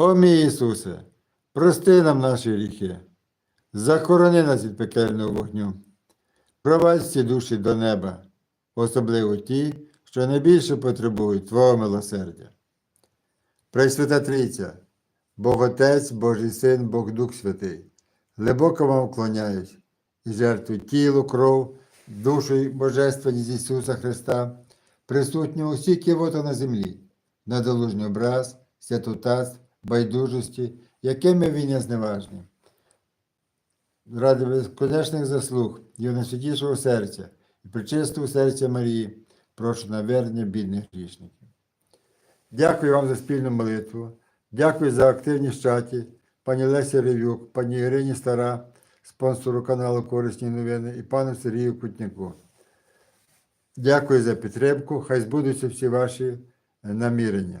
О мій Ісусе, прости нам наші гріхи, захорони нас від пекельного вогню, провадь всі душі до неба, особливо ті, що найбільше потребують Твого милосердя. Пресвята Трійця, Бог Отець, Божий Син, Бог Дух Святий, глибоко вам вклоняюсь і жертвую тіло, кров, душу і божественність Ісуса Христа, присутнього усі кивота на землі, надолужний образ, святотатств, байдужості, якими він є зневажним. Ради безконечних заслуг Його найсвятішого серця і причистого серця Марії, прошу навернення бідних грішників. Дякую вам за спільну молитву. Дякую за активність в чаті, пані Лесі Ревюк, пані Ірині Стара, спонсору каналу Корисні новини і пану Сергію Кутняку. Дякую за підтримку. Хай збудуться всі ваші намірення.